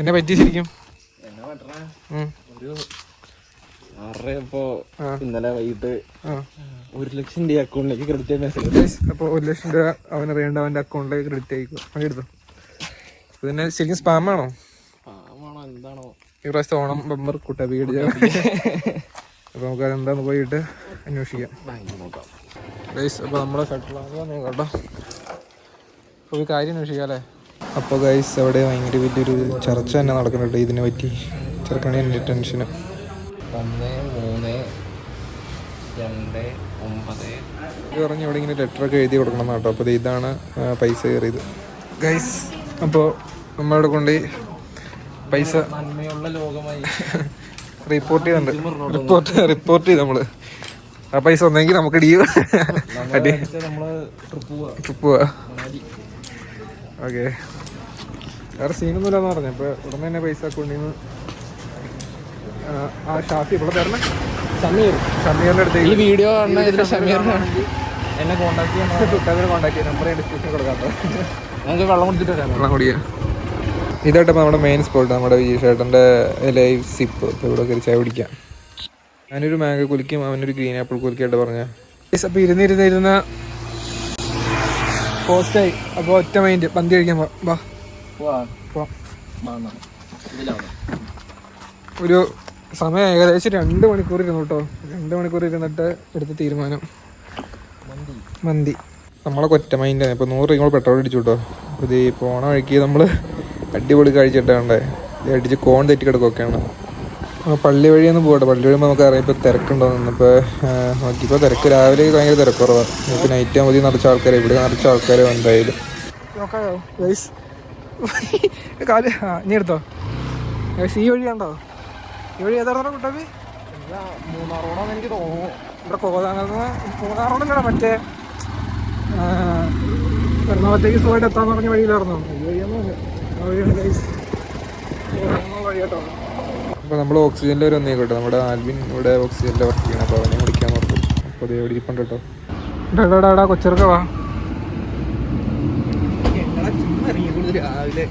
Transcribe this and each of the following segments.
എന്നെ പറ്റി ശരിക്കും? ഒരു ആറര ഇപ്പോ ഇന്നലെ വൈകിട്ട് ഒരു ലക്ഷം രൂപ അക്കൗണ്ടിലേക്ക് ക്രെഡിറ്റ് ആയി മെസ്സേജ് Guys, അപ്പൊ ഒരു ലക്ഷം രൂപ അവനറിയേണ്ട അവന്റെ അക്കൗണ്ടിലേക്ക് ക്രെഡിറ്റ് ആയിക്കോ അങ്ങനെ എടുത്തു. പിന്നെ ശരിക്കും സ്പാം ആണോ? എന്താണോ? ഈ പ്രാവശ്യത്തെ ഓണം ബമ്പർ കൂട്ട വീട് അപ്പൊ നമുക്ക് അതെന്താന്ന് പോയിട്ട് അന്വേഷിക്കാം. നോക്കാം. അപ്പോൾ നമ്മളെ സെറ്റിലാകുമ്പോൾ കേട്ടോ അപ്പോൾ ഈ കാര്യം അന്വേഷിക്കാം അല്ലേ? അപ്പോൾ ഗൈസ് അവിടെ ഭയങ്കര വലിയൊരു ചർച്ച തന്നെ നടക്കുന്നുണ്ട് ഇതിനെ പറ്റി. ചെറുക്കണി എന്റെ ടെൻഷന്? ഒന്ന് മൂന്ന് രണ്ട് ഒമ്പത്. പറഞ്ഞ് ഇവിടെ ഇങ്ങനെ ലെറ്ററൊക്കെ എഴുതി കൊടുക്കണം കേട്ടോ. അപ്പോൾ ഇതാണ് പൈസ കയറിയത്. ഗൈസ് അപ്പോൾ നമ്മളവിടെ കൊണ്ട് പൈസ നന്മയുള്ള ലോകമായി. റിപ്പോർട്ട് ചെയ്തിട്ടുണ്ട്. റിപ്പോർട്ട് റിപ്പോർട്ട് ചെയ്ത് നമ്മൾ. ആ പൈസ ഒന്നെങ്കിൽ നമുക്ക് ഡീവ് അടി. ട്രിപ്പ് പോവാ. ഓക്കെ വേറെ സീനൊന്നുമില്ലെന്ന് പറഞ്ഞു. അപ്പൊ ഉടനെ തന്നെ പൈസ അക്കൗണ്ടിൽ നിന്ന് ആ ഷാഫി ഇവിടെ തരണം ഷമീർ. ഷമീറിന്റെ അടുത്ത് ഈ വീഡിയോ ഷമീർ എന്നെ കോൺടാക്ട് ചെയ്യാൻ തൊട്ടതിന് കോൺടാക്ട് ചെയ്യാം. നമ്പർ ഡിസ്ക്രിപ്ഷൻ കൊടുക്കാത്ത ഞങ്ങൾക്ക് വെള്ളം കൊടുത്തിട്ട് വരാം. വെള്ളം കുടിയാ ഇതായിട്ട് നമ്മുടെ മെയിൻ സ്പോട്ട് നമ്മുടെ ഈ ചേട്ടന്റെ ലൈവ് സിപ്പ് ഇപ്പോൾ ഇവിടെ കയറി ചായ കുടിക്കാം. ഞാനൊരു മാംഗോ കുലിക്കും അവനൊരു ഗ്രീൻ ആപ്പിൾ കുലിക്കായിട്ട് പറഞ്ഞ. അപ്പോൾ ഇരുന്നിരുന്നിരുന്ന പോസ്റ്റായി അപ്പോൾ ഒറ്റ മൈൻഡ് പന്തി കഴിക്കാൻ വാ. ഒരു സമയം ഏകദേശം രണ്ട് മണിക്കൂർ ഇരുന്നു കേട്ടോ. രണ്ട് മണിക്കൂർ ഇരുന്നിട്ട് എടുത്ത തീരുമാനം. മന്തി. നമ്മളൊക്കെ നമ്മളെ കൊറ്റ മൈൻഡാണ് ഇപ്പോൾ നൂറ് രൂപ പെട്രോൾ അടിച്ചു കേട്ടോ. ഇത് ഈ പോണ വഴിക്ക് നമ്മൾ അടിപൊളി കഴിച്ചിട്ടാണ് ഇത് അടിച്ച് കോൺ തെറ്റി കിടക്കുകയൊക്കെയാണ് പള്ളി വഴിയൊന്നും പോകട്ടെ പള്ളി വഴി നമുക്ക് അറിയാം ഇപ്പോൾ തിരക്കുണ്ടോ ഇപ്പോൾ നോക്കിയപ്പോൾ തിരക്ക് രാവിലെ ഭയങ്കര തിരക്കുറവാണ് ഇപ്പോൾ നൈറ്റ് മതി നിറച്ച ആൾക്കാർ ഇവിടെ നിറച്ച ആൾക്കാർ എന്തായാലും. കാൽ നീ എടുത്തോ? ഈ വഴി കണ്ടോ? ഈ വഴി ഏതാണെന്നോ കുട്ടപ്പി? മൂന്നാറോടാന്ന് എനിക്ക് തോന്നുന്നു. ഇവിടെ കോതാണെന്ന് മൂന്നാറോടല്ലടാ മറ്റേ എറണാകുളത്തേക്ക് സുഖമായിട്ട് എത്താൻ പറഞ്ഞ വഴിയിലായിരുന്നു? ഈ വഴിയൊന്നും വഴി കേട്ടോ അപ്പോൾ നമ്മൾ ഓക്സിജന്റെ ഒരു ഒന്നേ കേട്ടോ. നമ്മുടെ ആൽവിൻ ഇവിടെ ഓക്സിജന്റെ വർക്ക് ചെയ്യണം. അപ്പോൾ അവനെ വിളിക്കാൻ ഓർത്തു. അപ്പോൾ അതേ ഇവിടെ ഇരിപ്പുണ്ട് കേട്ടോ. ഡാടാ കൊച്ചിറക്ക വാ. രാവിലെ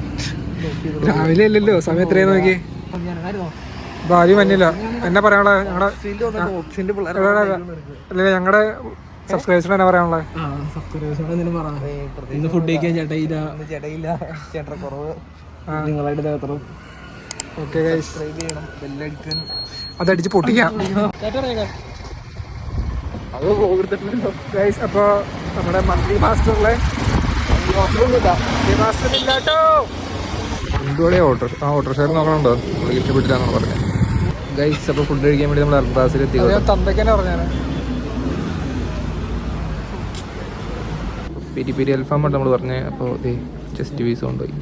രാവിലെ അല്ലല്ലോ. സമയം എത്രയാ നോക്കി ഭാര്യ മഞ്ഞില്ല വന്നില്ല. എന്നെ പറയാനുള്ള? ഞങ്ങളുടെ ഞങ്ങളുടെ സബ്സ്ക്രൈബേഴ്സിന് എന്നാ പറയാനുള്ളത് ഇന്ന് ഫുഡ് കഴിക്കാൻ ചേട്ടയില്ല ചേട്ടയില്ല ചേട്ട കുറവ്. നിങ്ങളായിട്ട് ദേവത്രം ഓക്കെ അതടിച്ച് പൊട്ടിക്കാം. അപ്പോ നമ്മുടെ മന്ത്ലി മാസ്റ്ററിലെ മാസ്റ്റർ ഇല്ലാട്ടോ. എന്തുകൂടെ ഓട്ടോ ആ ഓട്ടോറിക്ഷയിൽ നോക്കണുണ്ടോ? നമ്മൾ ഇഷ്ടപ്പെട്ടില്ലാന്നാണ് പറഞ്ഞത് ഗൈസ് അപ്പോൾ ഫുഡ് കഴിക്കാൻ വേണ്ടി നമ്മൾ അർബാസിൽ എത്തി. തന്തയ്ക്കന്നെ പറഞ്ഞാണ് പെരി പെരി അൽഫാം നമ്മൾ പറഞ്ഞത് അപ്പോൾ ദേ ജസ്റ്റ് വീസ് കൊണ്ടുപോയി.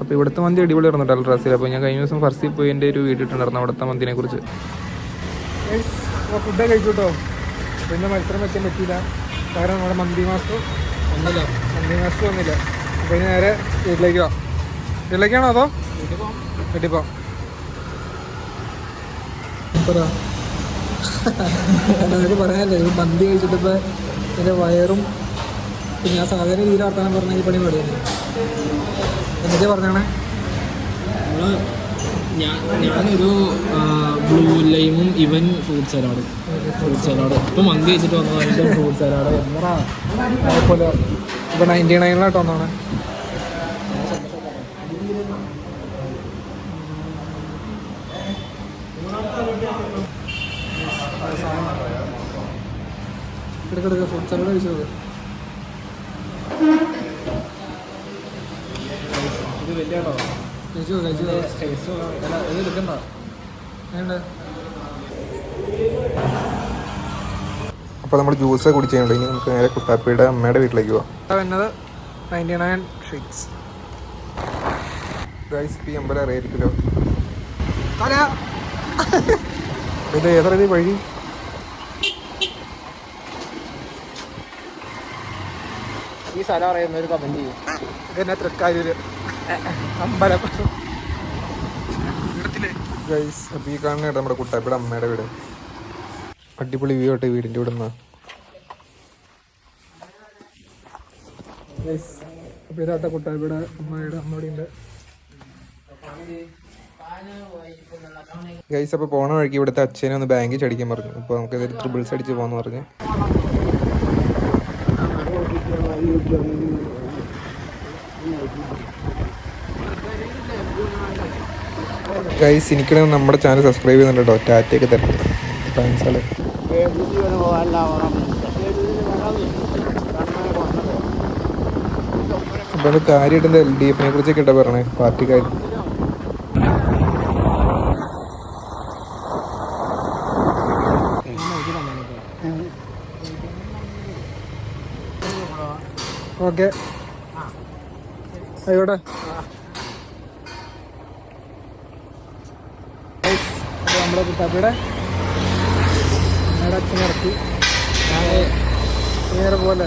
അപ്പോൾ ഇവിടുത്തെ മന്തി അടിപൊളിയായിരുന്നു കേട്ടോ അൽറാസിൽ അപ്പോൾ ഞാൻ കഴിഞ്ഞ ദിവസം ഫർസിൽ പോയി എന്റെ ഒരു വീഡിയോ ഇട്ടുണ്ടായിരുന്നു അവിടുത്തെ മന്തിനെ കുറിച്ച്. ഫുഡ് കഴിച്ചു കേട്ടോ പിന്നെ മത്സരം വെച്ചാൽ പറ്റിയില്ല. കാരണം നമ്മുടെ മന്തി മാസ്റ്റർ ഒന്നില്ല മന്തി മാസ്റ്റർ ഒന്നില്ല അപ്പോൾ ഇനി നേരെ വീട്ടിലേക്ക് പോവാം വീട്ടിലേക്കാണോ അതോ? വീട്ടിൽ പോവാം. പറയാനല്ലേ മന്തി കഴിച്ചിട്ടിപ്പോൾ എന്റെ വയറും പിന്നെ ആ സാധാരണ രീതിയിൽ വർത്താനം പറഞ്ഞ ഈ പണി പാടിയാണ് എന്തൊക്കെയാ പറഞ്ഞാണ്? നമ്മൾ ഞാൻ ഞാനൊരു ബ്ലൂ ലൈമും ഇവൻ ഫ്രൂട്ട് സലാഡും. Fruit salad. ഇപ്പം മന്തി വെച്ചിട്ട് വന്നതായിട്ട് ഫ്രൂട്ട് സലാഡ്. എന്നറാ പോലെ ഇപ്പോൾ നയന്റി നയനിലായിട്ട് വന്നാണ് ഫ്രൂട്ട് സലാഡ് കഴിച്ചത് കേട്ടോ. കഴിച്ചു കഴിച്ചു ടേസ്റ്റ് ഇത് എടുക്കണ്ട. വേണ്ട അപ്പോൾ നമ്മൾ ജ്യൂസ് കുടിച്ചിട്ടുണ്ട് ഇനി നമുക്ക് നേരെ കുട്ടാപ്പിയുടെ അമ്മയുടെ വീട്ടിലേക്ക് പോവാം. വരുന്നത് ninety nine sheets guys P അമ്പലം അറിയായിരിക്കുമല്ലോ ഇത് ഏതാ ഇത് വഴി? ഈ സ്ഥലം അറിയുന്ന ഒരു കമന്റ് ചെയ്യും. ഇതെന്നെ തൃക്കാരൂര്? അമ്പലം. ഗൈസ് അപ്പോൾ ഈ കാണുന്ന ഇടം നമ്മുടെ കുട്ടാപ്പിയുടെ അമ്മയുടെ വീട്. അടിപൊളി വ്യൂ ആട്ടെ വീടിന്റെ ഇവിടെ നിന്ന് അപ്പോൾ ഇതാട്ടെ കുട്ടാപ്പിയുടെ അമ്മയുടെ അമ്മയുടെ ഉണ്ട്. ഗൈസ് അപ്പോൾ പോണ വഴിക്ക് ഇവിടുത്തെ അച്ഛനെ ഒന്ന് ബാങ്കിൽ ചടിക്കാൻ പറഞ്ഞു. അപ്പോൾ നമുക്ക് ഇതൊരു ട്രിപ്പിൾസ് അടിച്ച് പോകാന്ന് പറഞ്ഞു. ഗൈസ് എനിക്കണേ നമ്മുടെ ചാനൽ സബ്സ്ക്രൈബ് ചെയ്യുന്നുണ്ട്? കേട്ടോ ടാറ്റയൊക്കെ തരണം അല്ലേ? അപ്പോൾ കാര്യമായിട്ട് എന്താ എൽ ഡി എഫിനെ കുറിച്ചൊക്കെ ഇട്ടാ പറഞ്ഞേ പാർട്ടിക്കാർ ഓക്കെ ആയിക്കോട്ടെ Guys, അപ്പോൾ നമ്മുടെ കുട്ടാപ്പിയുടെ നമ്മുടെ അച്ഛൻ ഇറക്കി. നേരെ പോലെ.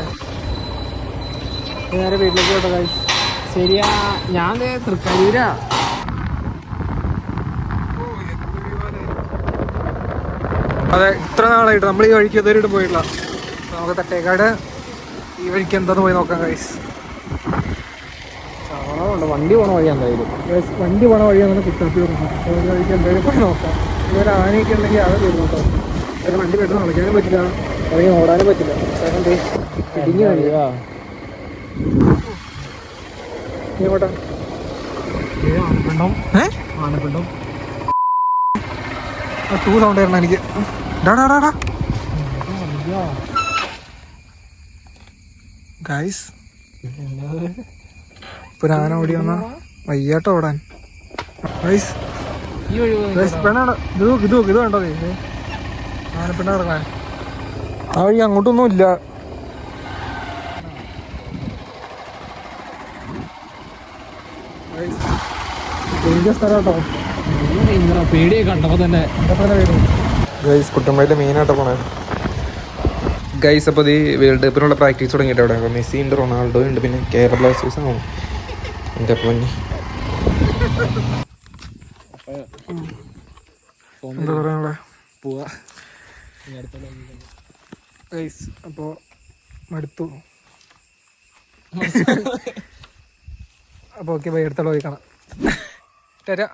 നേരെ വീട്ടിലേക്ക് പോട്ടെ ഗൈസ് ശരിയാ ഞാൻ തൃക്കരിയൂരാ അതെ ഇത്ര നാളായിട്ട് നമ്മൾ ഈ വഴിക്ക് ഇതുവരെയായിട്ട് പോയിട്ടില്ല. നമുക്ക് തട്ടേക്കാട് ഈ വഴിക്ക് എന്താന്ന് പോയി നോക്കാം കൈസ് വണ്ടി പോണ വഴി എന്തായാലും. വണ്ടി പോണ വഴിയാണ് ഈ വഴിക്ക് എന്തായാലും പോയി നോക്കാം. ഇതുവരെ ആനയൊക്കെ ഉണ്ടെങ്കിൽ അത് തീർന്നു കേട്ടോ കാരണം വണ്ടി പെട്ടെന്ന് കളിക്കാനും പറ്റില്ല. അല്ലെങ്കിൽ ഓടാനും പറ്റില്ല. കാരണം ഇടിഞ്ഞു ഇങ്ങോട്ടാ. ആനപ്പിണ്ടം. ആനപ്പിണ്ടം. ടൂ സൗണ്ട് തരണം എനിക്ക്. ഗൈസ് ഇപ്പൊ ഞാൻ ഓടി വന്ന വയ്യാട്ടോ ഓടാൻ. ഗൈസ് ഈ വഴി ഗൈസ് പെണ്ണാണ് ഇത് നോക്ക്, ഇത് നോക്ക്, ഇത് കണ്ടോ ഗൈസ് ആനപ്പെണ്ണ ഇറങ്ങാൻ ആ വഴി അങ്ങോട്ടൊന്നും ഇല്ല. ഗൈസ് കുട്ടമ്പയിലെ മെയിനായിട്ട് പോണേ. ഗൈസ് അപ്പോൾ ഈ വേൾഡ് കപ്പിനുള്ള പ്രാക്ടീസ് തുടങ്ങിയിട്ട് അവിടെ. അപ്പോൾ മെസ്സി ഉണ്ട് റൊണാൾഡോ ഉണ്ട്. പിന്നെ കേരള ബ്ലാസ്റ്റേഴ്സ് ആവും എന്റെ പൊന്നി. എന്താ പറയാനുള്ള? പോവാ. ഗൈസ് അപ്പോൾ മടുത്തു. അപ്പോൾ ഓക്കെ ബൈ അടുത്തുള്ള പോയി കാണാം. തരാം